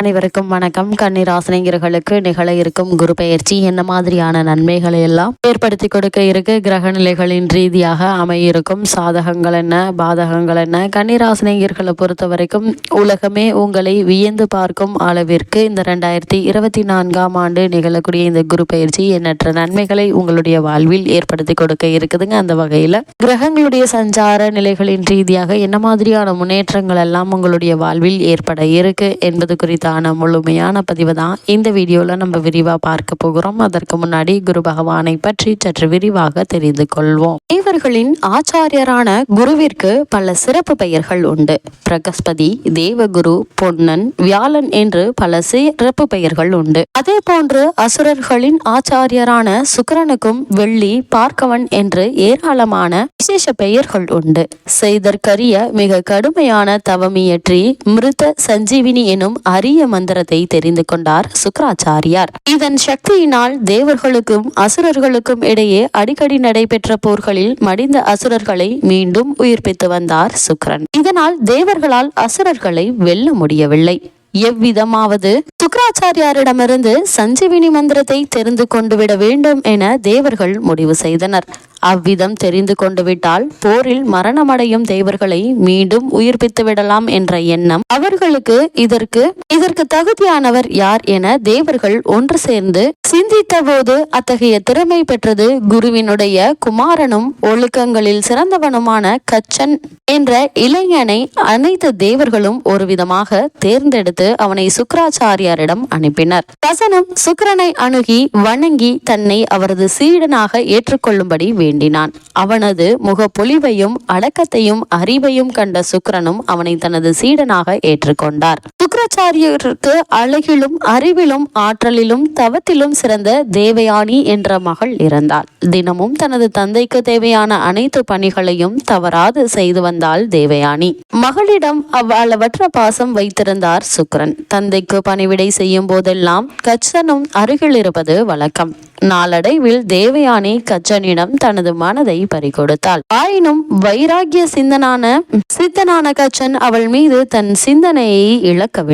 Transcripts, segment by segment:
அனைவருக்கும் வணக்கம். கன்னிராசினியர்களுக்கு நிகழ இருக்கும் குரு பெயர்ச்சி என்ன மாதிரியான நன்மைகளை எல்லாம் ஏற்படுத்தி கொடுக்க இருக்கு? கிரக நிலைகளின் ரீதியாக அமையிருக்கும் சாதகங்கள் என்ன? பாதகங்கள் என்ன? கன்னிராசினியர்களை பொறுத்த வரைக்கும் உலகமே உங்களை வியந்து பார்க்கும் அளவிற்கு இந்த ரெண்டாயிரத்தி இருபத்தி நான்காம் ஆண்டு நிகழக்கூடிய இந்த குரு பெயர்ச்சி எண்ணற்ற நன்மைகளை உங்களுடைய வாழ்வில் ஏற்படுத்தி கொடுக்க இருக்குதுங்க. அந்த வகையில் கிரகங்களுடைய சஞ்சார நிலைகளின் ரீதியாக என்ன மாதிரியான முன்னேற்றங்கள் எல்லாம் உங்களுடைய வாழ்வில் ஏற்பட இருக்கு என்பது குறித்தான முழுமையான பதிவு தான் இந்த வீடியோவில் நம்ம விரிவாக பார்க்க போகிறோம். அதற்கு முன்னாடி குரு பகவானை பற்றி சற்று விரிவாக தெரிந்து கொள்வோம். தேவர்களின் ஆச்சாரியரான குருவிற்கு பல சிறப்பு பெயர்கள் உண்டு. பிரகஸ்பதி தேவகுரு பொன்னன் வியாழன் என்று பல சிறப்பு பெயர்கள் உண்டு. அதே போன்று அசுரர்களின் ஆச்சாரியரான சுக்கரனுக்கும் வெள்ளி பார்க்கவன் என்று ஏராளமான விசேஷ பெயர்கள் உண்டு. செய்தற்கரிய மிக கடுமையான தவமியற்றி மிருத சஞ்சீவினி எனும் அரிய மந்திரத்தை தெரிந்து கொண்டார் சுக்கராச்சாரியார். இதன் சக்தியினால் தேவர்களுக்கும் அசுரர்களுக்கும் இடையே அடிக்கடி நடைபெற்ற போர்களில் மடிந்த அசுரர்களை மீண்டும் உயிர்ப்பித்து வந்தார் சுக்கரன். இதனால் தேவர்களால் அசுரர்களை வெல்ல முடியவில்லை. எவ்விதமாவது சுக்கராச்சாரியாரிடமிருந்து சஞ்சீவினி மந்திரத்தை தெரிந்து கொண்டு விட வேண்டும் என தேவர்கள் முடிவு செய்தனர். அவ்விதம் தெரிந்து கொண்டு விட்டால் போரில் மரணமடையும் தேவர்களை மீண்டும் உயிர்ப்பித்து விடலாம் என்ற எண்ணம் அவர்களுக்கு இதற்கு இதற்கு தகுதியானவர் யார் என தேவர்கள் ஒன்று சேர்ந்து சிந்தித்த போது அத்தகைய திறமை பெற்றது. குருவினுடைய குமாரனும் ஒழுக்கங்களில் சிறந்தவனுமான கச்சன் என்ற இளைஞனை அனைத்து தேவர்களும் ஒரு விதமாக தேர்ந்தெடுத்து அவனை சுக்கராச்சாரியாரிடம் அனுப்பினர். கசனும் சுக்கரனை அணுகி வணங்கி தன்னை அவரது சீடனாக ஏற்றுக்கொள்ளும்படி வேண்டினான். அவனது முகப்பொலிவையும் அடக்கத்தையும் அறிவையும் கண்ட சுக்கரனும் அவனை தனது சீடனாக ஏற்றுக்கொண்டார். சங்கராச்சாரியருக்கு அழகிலும் அறிவிலும் ஆற்றலிலும் தவத்திலும் சிறந்த தேவயானி என்ற மகள் இருந்தாள் தினமும் தனது தந்தைக்கு தேவையான அனைத்து பணிகளையும் தவறாது செய்து வந்தாள் தேவயானி. மகளிடம் அவ்வளவற்ற பாசம் வைத்திருந்தார் சுக்கிரன். தந்தைக்கு பணிவிடை செய்யும் போதெல்லாம் கச்சனும் அருகில் இருப்பது வழக்கம். நாளடைவில் தேவயானி கச்சனிடம் தனது மனதை பறிகொடுத்தாள். ஆயினும் வைராகிய சிந்தனான சித்தனான கச்சன் அவள் மீது தன் சிந்தனையை இழக்கவில்லை.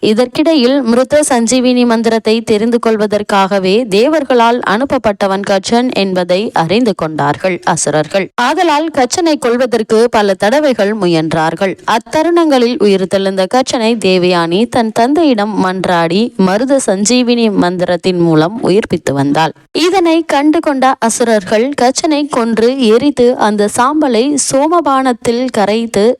இதற்கிடையில் மிருத சஞ்சீவினி மந்திரத்தை தெரிந்து கொள்வதற்காகவே தேவர்களால் அனுப்பப்பட்டவன் கச்சன் என்பதை அறிந்து கொண்டார்கள் அசுரர்கள். ஆதலால் கச்சனை கொள்வதற்கு பல தடவைகள் முயன்றார்கள். அத்தருணங்களில் உயிர் தெழுந்த கச்சனை தேவயானி தன் தந்தையிடம் மன்றாடி மருத சஞ்சீவினி மந்திரத்தின் மூலம் உயிர்ப்பித்து வந்தாள். இதனை கண்டு கொண்ட அசுரர்கள் கச்சனை கொன்று எரித்து அந்த சாம்பலை சோமபானத்தில் கரைத்து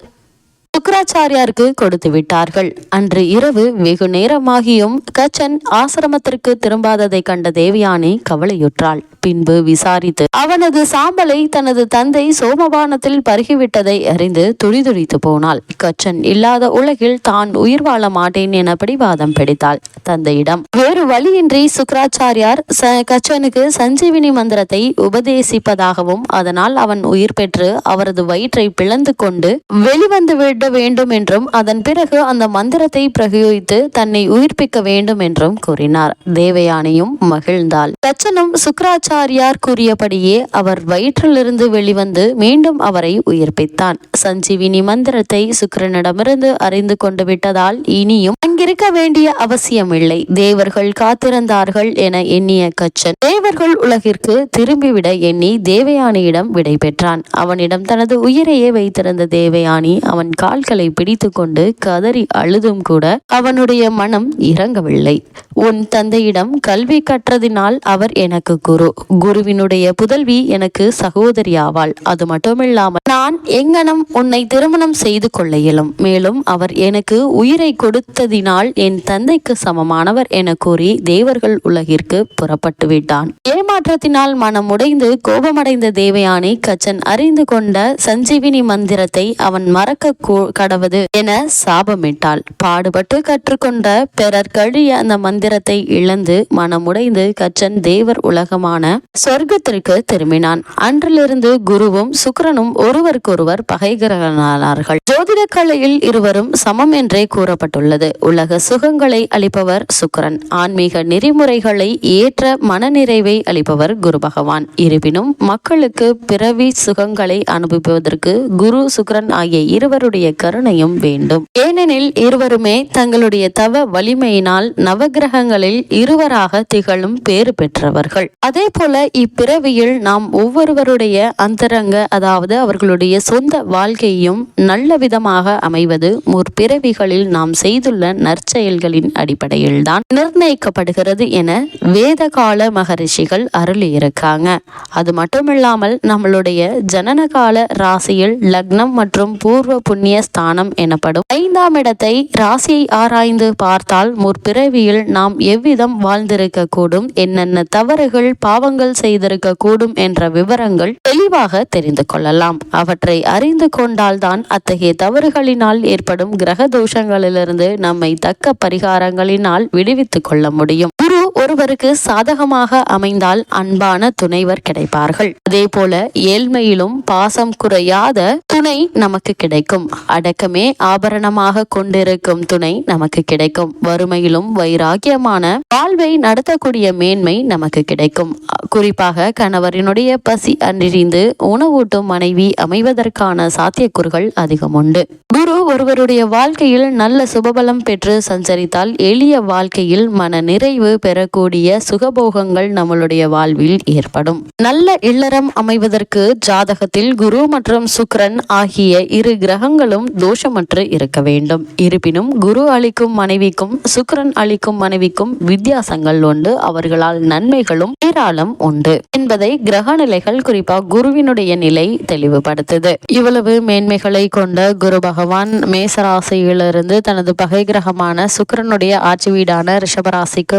சுக்கராச்சாரியாருக்கு கொடுத்து விட்டார்கள். அன்று இரவு வெகு நேரமாகியும் கச்சன் ஆசிரமத்திற்கு திரும்பாததை கண்ட தேவயானி கவலையுற்றாள். பின்பு விசாரித்து அவனது சாம்பலை தனது தந்தை சோமபானத்தில் பருகிவிட்டதை அறிந்து துடிதுடித்து போனாள். கச்சன் இல்லாத உலகில் தான் உயிர் வாழ மாட்டேன் என பிடிவாதம் பிடித்தாள். தந்தையிடம் வேறு வழியின்றி சுக்கராச்சாரியார் ச கச்சனுக்கு சஞ்சீவினி மந்திரத்தை உபதேசிப்பதாகவும் அதனால் அவன் உயிர் பெற்று அவரது வயிற்றை பிளந்து கொண்டு வெளிவந்து விட வேண்டும் என்றும் அதன் பிறகு அந்த மந்திரத்தை பிரயோகித்து தன்னை உயிர்ப்பிக்க வேண்டும் என்றும் கூறினார். தேவயானியும் மகிழ்ந்தாள். தச்சனும் சுக்கராச்சாரியார் கூறியபடியே அவர் வயிற்றிலிருந்து வெளிவந்து மீண்டும் அவரை உயிர்ப்பித்தான். சஞ்சீவினி மந்திரத்தை சுக்கிரனிடமிருந்து அறிந்து கொண்டு விட்டதால் இனியும் இருக்க வேண்டிய அவசியமில்லை. தேவர்கள் காத்திருந்தார்கள் என எண்ணிய கச்சன். தேவர்கள் உலகிற்கு திரும்பிவிட எண்ணி தேவயானியிடம் விடை பெற்றான். அவனிடம் தனது உயிரையே வைத்திருந்த தேவயானி அவன் கால்களை பிடித்து கொண்டு கதறி அழுதும் கூட அவனுடைய மனம் இறங்கவில்லை. உன் தந்தையிடம் கல்வி கற்றதினால் அவர் எனக்கு குரு. குருவினுடைய புதல்வி எனக்கு சகோதரி ஆவாள் அது மட்டுமில்லாமல் நான் எங்கனம் உன்னை திருமணம் செய்து கொள்ள இயலும். மேலும் அவர் எனக்கு உயிரை கொடுத்ததினால் என் தந்தைக்கு சமமானவர் என கூறி தேவர்கள் உலகிற்கு புறப்பட்டு விட்டான். ஏமாற்றத்தினால் மனம் உடைந்து கோபமடைந்த தேவயானி கச்சன் அறிந்து கொண்ட சஞ்சீவினி மந்திரத்தை அவன் மறக்க கடவது என சாபமிட்டாள். பாடுபட்டு கற்றுக்கொண்ட பிறர் கழிய அந்த மந்திரத்தை இழந்து மனமுடைந்து கச்சன் தேவர் உலகமான சொர்க்கத்திற்கு திரும்பினான். அன்றிலிருந்து குருவும் சுக்கிரனும் ஒருவருக்கொருவர் பகைகரனானார்கள் ஜோதிட கலையில் இருவரும் சமம் என்றே கூறப்பட்டுள்ளது. உலக சுகங்களை அளிப்பவர் சுக்கிரன். ஆன்மீக நெறிமுறைகளை ஏற்ற மனநிறைவை அளிப்பவர் குரு பகவான். இருப்பினும் மக்களுக்கு பிறவி சுகங்களை அனுபவிப்பதற்கு குரு சுக்கிரன் ஆகிய இருவருடைய கருணையும் வேண்டும். ஏனெனில் இருவருமே தங்களுடைய தவ வலிமையினால் நவகிரகங்களில் இருவராக திகழும் பேறு பெற்றவர்கள். அதே போல இப்பிறவியில் நாம் ஒவ்வொருவருடைய அந்தரங்க அதாவது அவர்களுடைய சொந்த வாழ்க்கையும் நல்ல விதமாக அமைவது முற்பிறவிகளில் நாம் செய்துள்ள நற்செயல்களின் அடிப்படையில்தான் நிர்ணயிக்கப்படுகிறது என வேதகால மகரிஷிகள் அருளியிருக்காங்க. அது மட்டுமில்லாமல் நம்மளுடைய ஜனனகால ராசியில் லக்னம் மற்றும் பூர்வ புண்ணிய ஸ்தானம் எனப்படும் ஐந்தாம் இடத்தை ராசியை ஆராய்ந்து பார்த்தால் முற்பிறவியில் நாம் எவ்விதம் வாழ்ந்திருக்க கூடும் என்னென்ன தவறுகள் பாவங்கள் செய்திருக்க கூடும் என்ற விவரங்கள் தெளிவாக தெரிந்து கொள்ளலாம். அவற்றை அறிந்து கொண்டால்தான் அத்தகைய தவறுகளினால் ஏற்படும் கிரக தோஷங்களிலிருந்து நம்மை தக்க பரிகாரங்களினால் விடுவித்துக் கொள்ள முடியும். குரு ஒருவருக்கு சாதகமாக அமைந்தால் அன்பான துணைவர் கிடைப்பார்கள். அதே போல ஏழ்மையிலும் பாசம் குறையாத துணை நமக்கு கிடைக்கும். அடக்கமே ஆபரணமாக கொண்டிருக்கும் துணை நமக்கு கிடைக்கும். வறுமையிலும் வைராகியமான வாழ்வை நடத்தக்கூடிய மேன்மை நமக்கு கிடைக்கும். குறிப்பாக கணவரினுடைய பசி அன்றிந்து உணவூட்டும் மனைவி அமைவதற்கான சாத்தியக்கூறுகள் அதிகம் உண்டு. குரு ஒருவருடைய வாழ்க்கையில் நல்ல சுபபலம் பெற்று சஞ்சரித்தால் எளிய வாழ்க்கையில் மன நிறைவு பெற பெறக்கூடிய சுகபோகங்கள் நம்மளுடைய வாழ்வில் ஏற்படும். நல்ல இல்லறம் அமைவதற்கு ஜாதகத்தில் குரு மற்றும் சுக்கிரன் ஆகிய இரு கிரகங்களும் தோஷமற்று இருக்க வேண்டும். இருப்பினும் குரு அளிக்கும் மனைவிக்கும் சுக்கிரன் அளிக்கும் மனைவிக்கும் வித்தியாசங்கள் உண்டு. அவர்களால் நன்மைகளும் ஏராளம் உண்டு. என்பதை கிரக நிலைகள் குறிப்பாக குருவினுடைய நிலை தெளிவுபடுத்துது. இவ்வளவு மேன்மைகளை கொண்ட குரு பகவான் மேசராசியிலிருந்து தனது பகை கிரகமான சுக்கிரனுடைய ஆட்சி வீடான ரிஷபராசிக்கு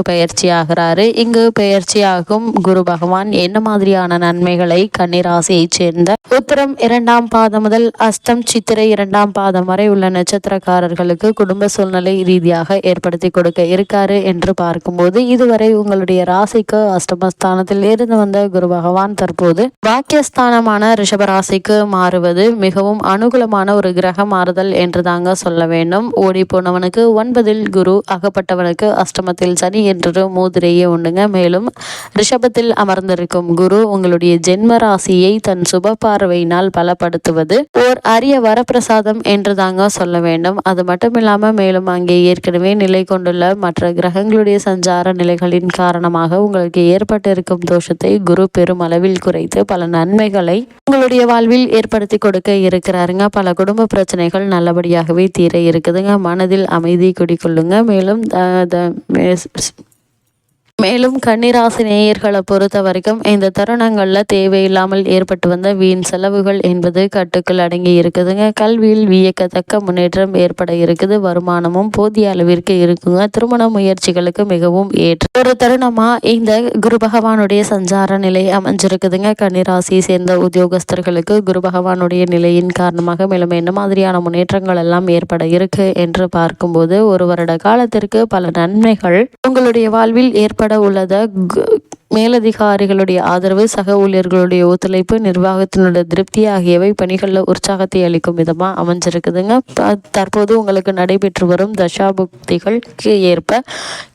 பெயர்ச்சியாகிறாரு இங்கு பெயர்ச்சியாகும் குரு பகவான் என்ன மாதிரியான நன்மைகளை கன்னிராசியைச் சேர்ந்த உத்தரம் இரண்டாம் பாதம் முதல் அஸ்தம் சித்திரை இரண்டாம் பாதம் வரை உள்ள நட்சத்திரக்காரர்களுக்கு குடும்ப சூழ்நிலை ரீதியாக ஏற்படுத்தி கொடுக்க இருக்காரு என்று பார்க்கும்போது இதுவரை உங்களுடைய ராசிக்கு அஷ்டமஸ்தானத்தில் இருந்து வந்த குரு பகவான் தற்போது பாக்கியஸ்தானமான ரிஷபராசிக்கு மாறுவது மிகவும் அனுகூலமான ஒரு கிரக மாறுதல் என்று தாங்க சொல்ல வேண்டும். ஓடி போனவனுக்கு ஒன்பதில் குரு அகப்பட்டவனுக்கு அஷ்டமத்தில் சனி என்று மூதிரையே உண்டுங்க. மேலும் ரிஷபத்தில் அமர்ந்திருக்கும் குரு உங்களுடைய ஜென்ம ராசியை தன் சுப பார்வையினால் பலப்படுத்துவது ஓர் அரிய வரப்பிரசாதம் என்று தாங்க சொல்ல வேண்டும். அது மட்டும் இல்லாம மேலும் அங்கே ஏற்கனவே நிலை கொண்டுள்ள மற்ற கிரகங்களுடைய சஞ்சார நிலைகளின் காரணமாக உங்களுக்கு ஏற்பட்டிருக்கும் தோஷத்தை குரு பெரும் அளவில் குறைத்து பல நன்மைகளை உங்களுடைய வாழ்வில் ஏற்படுத்தி கொடுக்க இருக்கிறாருங்க. பல குடும்ப பிரச்சனைகள் நல்லபடியாகவே தீர இருக்குதுங்க. மனதில் அமைதி குடிக்கொள்ளுங்க மேலும் த- த- மேலும் கன்னிராசி நேயர்களை பொறுத்த வரைக்கும் இந்த தருணங்களில் தேவையில்லாமல் ஏற்பட்டு வந்த வீண் செலவுகள் என்பது கட்டுக்குள் அடங்கி இருக்குதுங்க. கல்வியில் வியக்கத்தக்க முன்னேற்றம் ஏற்பட இருக்குது. வருமானமும் போதிய அளவிற்கு இருக்குங்க. திருமண முயற்சிகளுக்கு மிகவும் ஏற்ற ஒரு தருணமா இந்த குரு பகவானுடைய சஞ்சார நிலை அமைஞ்சிருக்குதுங்க. கன்னிராசியை சேர்ந்த உத்தியோகஸ்தர்களுக்கு குரு பகவானுடைய நிலையின் காரணமாக மேலும் என்ன மாதிரியான முன்னேற்றங்கள் எல்லாம் ஏற்பட இருக்கு என்று பார்க்கும்போது ஒரு வருட காலத்திற்கு பல நன்மைகள் உங்களுடைய வாழ்வில் ஏற்பட உள்ளத மேலதிகாரிகளுடைய ஆதரவு சக ஊழியர்களுடைய ஒத்துழைப்பு நிர்வாகத்தினுடைய திருப்தி ஆகியவை பணிகளில் உற்சாகத்தை அளிக்கும் விதமாக அமைஞ்சிருக்குதுங்க. ப- தற்போது உங்களுக்கு நடைபெற்று வரும் தசாபுக்திகளுக்கு ஏற்ப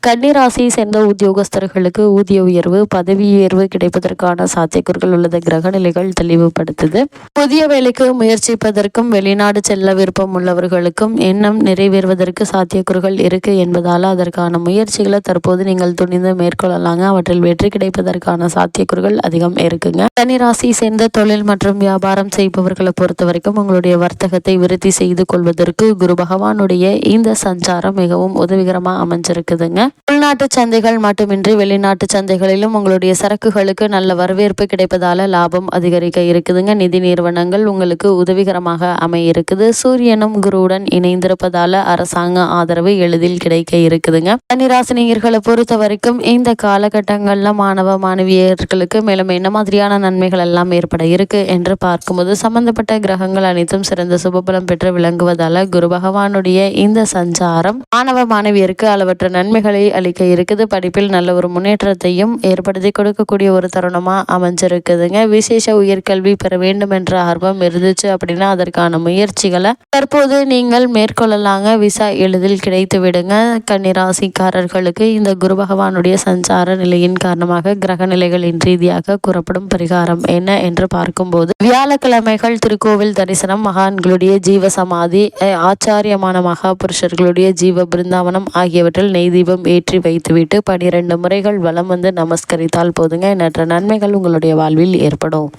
கன்னிராசியை சேர்ந்த உத்தியோகஸ்தர்களுக்கு ஊதிய உயர்வு பதவி உயர்வு கிடைப்பதற்கான சாத்தியக்கூறுகள் உள்ளது. கிரக நிலைகள் தெளிவுபடுத்துது. புதிய வேலைக்கு முயற்சிப்பதற்கும் வெளிநாடு செல்ல விருப்பம் உள்ளவர்களுக்கும் எண்ணம் நிறைவேறுவதற்கு சாத்தியக்கூறுகள் இருக்கு என்பதால் அதற்கான முயற்சிகளை தற்போது நீங்கள் துணிந்து மேற்கொள்ளலாங்க. அவற்றில் வெற்றி கிடைப்பதற்கான சாத்தியக்கூறுகள் அதிகம் இருக்குங்க. கன்னிராசி சேர்ந்த தொழில் மற்றும் வியாபாரம் செய்பவர்களை பொறுத்த வரைக்கும் உங்களுடைய வர்த்தகத்தை விருத்தி செய்து கொள்வதற்கு குரு பகவானுடைய இந்த சஞ்சாரம் மிகவும் உதவிகரமா அமைஞ்சிருக்குதுங்க. உள்நாட்டு சந்தைகள் மட்டுமின்றி வெளிநாட்டு சந்தைகளிலும் உங்களுடைய சரக்குகளுக்கு நல்ல வரவேற்பு கிடைப்பதால லாபம் அதிகரிக்க இருக்குதுங்க. நிதி நிறுவனங்கள் உங்களுக்கு உதவிகரமாக அமைய இருக்குது சூரியனும் குருவுடன் இணைந்திருப்பதால அரசாங்க ஆதரவு எளிதில் கிடைக்க இருக்குதுங்க. தனிராசினியர்களை பொறுத்த வரைக்கும் இந்த காலகட்டங்கள்ல மாணவ மாணவியர்களுக்கு மேலும் என்ன மாதிரியான நன்மைகள் எல்லாம் ஏற்பட இருக்கு என்று பார்க்கும்போது சம்பந்தப்பட்ட கிரகங்கள் அனைத்தும் சிறந்த சுபபலம் பெற்று விளங்குவதால குரு பகவானுடைய இந்த சஞ்சாரம் மாணவ மாணவியருக்கு அளவற்ற நன்மைகளை அளிக்க இருக்குது. படிப்பில் நல்ல ஒரு முன்னேற்றத்தையும் ஏற்படுத்தி கொடுக்கக்கூடிய ஒரு தருணமா அமைஞ்சிருக்குதுங்க. விசேஷ உயர்கல்வி பெற வேண்டும் என்ற ஆர்வம் இருந்துச்சு அப்படின்னா அதற்கான முயற்சிகளை தற்போது நீங்கள் மேற்கொள்ளலாங்க. விசா எளிதில் கிடைத்து விடுங்க கன்னிராசிக்காரர்களுக்கு இந்த குரு பகவானுடைய சஞ்சார நிலையின் காரணமாக கிரக நிலைகளின் ரீதியாக கூறப்படும் பரிகாரம் என்ன என்று பார்க்கும்போது வியாழக்கிழமைகள் திருக்கோவில் தரிசனம் மகான்களுடைய ஜீவ சமாதி ஆச்சாரியமான மகா புருஷர்களுடைய ஜீவ பிருந்தாவனம் ஆகியவற்றில் நெய் தீபம் ஏற்றி வைத்துவிட்டு பனிரெண்டு முறைகள் வலம் வந்து நமஸ்கரித்தால் போதுங்க. எண்ணற்ற நன்மைகள் உங்களுடைய வாழ்வில் ஏற்படும்.